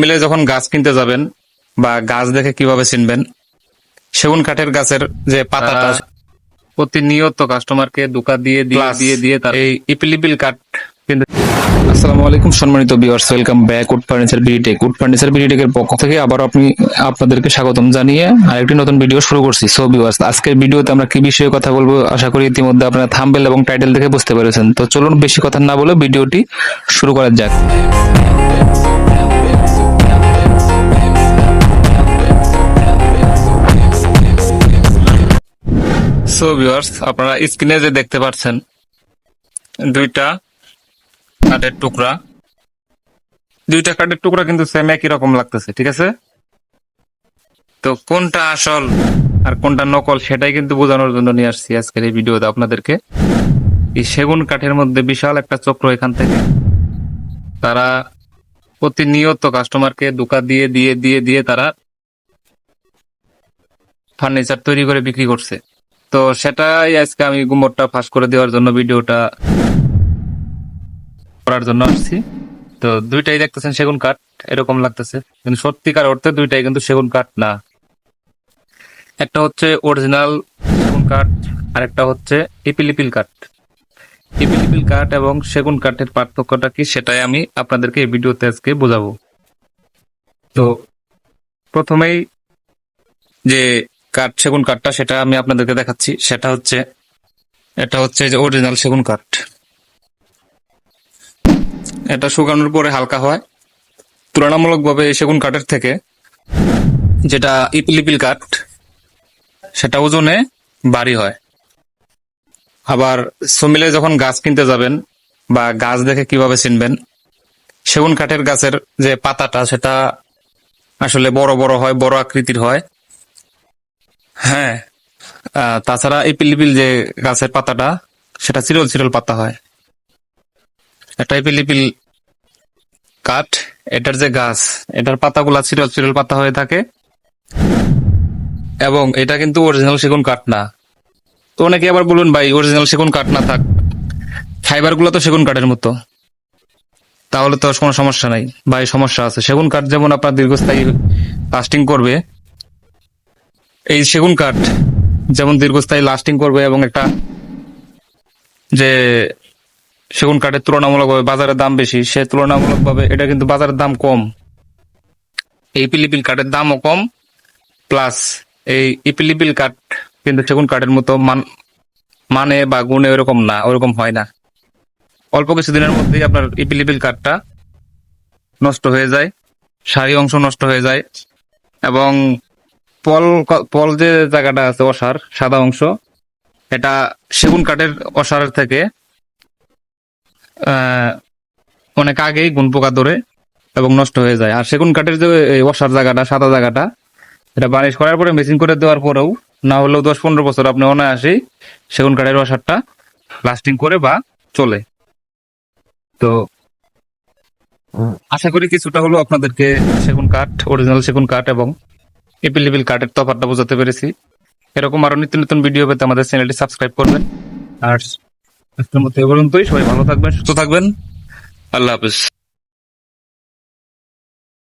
মিলে যখন গাছ কিনতে যাবেন বা গাছ দেখে কীভাবে চিনবেন সেগুন কাঠের গাছের যে পাতাটা প্রতিনিয়ত কাস্টমারকে দোকা দিয়ে দিয়ে দিয়ে দিয়ে তার এই ইপিলিপিল কাঠ কিন্তু আসসালামু আলাইকুম সম্মানিত viewers welcome back wood furniture BDTech wood furniture বিডিটেকের পক্ষ থেকে আবার আপনি আপনাদেরকে স্বাগতম জানিয়ে আরেকটি নতুন ভিডিও শুরু করছি। সো ভিউয়ার্স আজকের ভিডিওতে আমরা কি বিষয়ে কথা বলব আশা করি ইতিমধ্যে আপনারা থাম্বেল এবং টাইটেল দেখে বুঝতে পেরেছেন। তো চলুন বেশি কথা না বলে ভিডিওটি শুরু করা যাক। সো ভিউয়ার্স, আপনারা স্ক্রিনে যে দেখতে পাচ্ছেন, দুইটা কাঠের টুকরা। দুইটা কাঠের টুকরা কিন্তু সেম একই রকম লাগতেছে, ঠিক আছে? তো কোনটা আসল আর কোনটা নকল সেটাই কিন্তু বোঝানোর জন্য নিয়ে আসছি আজকের এই ভিডিওতে আপনাদেরকে। এই সেগুন কাঠের মধ্যে বিশাল একটা চক্র এখান থেকে। তারা প্রতিনিয়ত কাস্টমারকে দোকা দিয়ে দিয়ে দিয়ে দিয়ে তারা ফার্নিচার তৈরি করে বিক্রি করছে। তো সেটাই আজকে আমি গুমরটা ফাঁস করে দেওয়ার জন্য ভিডিওটা করার জন্য আসছি। তো দুইটাই দেখতেছেন সেগুন কাঠ, এরকম লাগতেছে। কিন্তু সত্যিকার অর্থে দুইটাই কিন্তু সেগুন কাঠ না। একটা হচ্ছে অরিজিনাল সেগুন কাঠ আর একটা হচ্ছে ইপিলিপিল কাঠ। ইপিলিপিল কাঠ এবং সেগুন কাঠের পার্থক্যটা কি সেটাই আমি আপনাদেরকে এই ভিডিওতে আজকে বোঝাবো। তো প্রথমেই যে কাঠ সেগুন কাঠটা সেটা আমি আপনাদেরকে দেখাচ্ছি। সেটা হচ্ছে, এটা হচ্ছে যে অরিজিনাল সেগুন কাঠ। এটা শুকানোর পরে হালকা হয়। তুলনামূলকভাবে এই সেগুন কাঠের থেকে যেটা ইপিলিপিল কাঠ, সেটা ওজনে ভারী হয়। আবার সমিলে যখন গাছ কিনতে যাবেন বা গাছ দেখে কীভাবে চিনবেন, সেগুন কাঠের গাছের যে পাতাটা, সেটা আসলে বড় বড় হয়, বড় আকৃতির হয়। হ্যাঁ। তাছাড়া এই পিলিপিল যে গাছের পাতাটা, সেটা চিরল চিরল পাতা হয়। এটা পিলিপিল কাঠ, এটার যে গাছ, এটার পাতাগুলা চিরল চিরল পাতা হয়ে থাকে। এবং এটা কিন্তু অরিজিনাল সেগুন কাঠ না। তো অনেকে আবার বলুন, ভাই অরিজিনাল সেগুন কাঠ না থাক। ফাইবারগুলো তো সেগুন কাঠের মতো। তাহলে তো কোনো সমস্যা নাই। ভাই, সমস্যা আছে। সেগুন কাঠ যেমন আপনার দীর্ঘস্থায়ী লাস্টিং করবে এই সেগুন কাঠ, যেমন দীর্ঘস্থায়ী লাস্টিং করবে এবং একটা যে সেগুন কাঠের তুলনামূলকভাবে বাজারের দাম বেশি, সে তুলনামূলকভাবে এটা কিন্তু বাজারের দাম কম। এই পিলিপিল কাঠের দামও কম প্লাস এই ইপিলিপিল কাঠ কিন্তু সেগুন কাঠের মতো মান মানে বা গুণে ওরকম না, ওরকম হয় না। অল্প কিছুদিনের মধ্যেই আপনার ইপিলিপিল কাঠটা নষ্ট হয়ে যায়, সারি অংশ নষ্ট হয়ে যায় এবং পল পল যে জায়গাটা আছে অসার, সাদা অংশ, এটা সেগুন কাঠের অসারের থেকে অনেক আগেই গুণ পোকা ধরে এবং নষ্ট হয়ে যায়। আর সেগুন কাঠের যে অসার জায়গাটা, সাদা জায়গাটা, এটা বালিশ করার পরে, মেশিন করে দেওয়ার পরেও, না হলেও দশ পনেরো বছর আপনি অনায়াসেই সেগুন কাঠের অসারটা লাস্টিং করে বা চলে। তো আশা করি কিছুটা হলো আপনাদেরকে সেগুন কাঠ অরিজিনাল সেগুন কাঠ এবং এপিলিপিল কার্ডের তফাৎটা বোঝাতে পেরেছি। এরকম আরও নিত্য নতুন ভিডিও পেতে আমাদের চ্যানেলটি সাবস্ক্রাইব করবেন। আর আজকের মতো এ পর্যন্তই। সবাই ভালো থাকবেন, সুস্থ থাকবেন। আল্লাহ হাফিজ।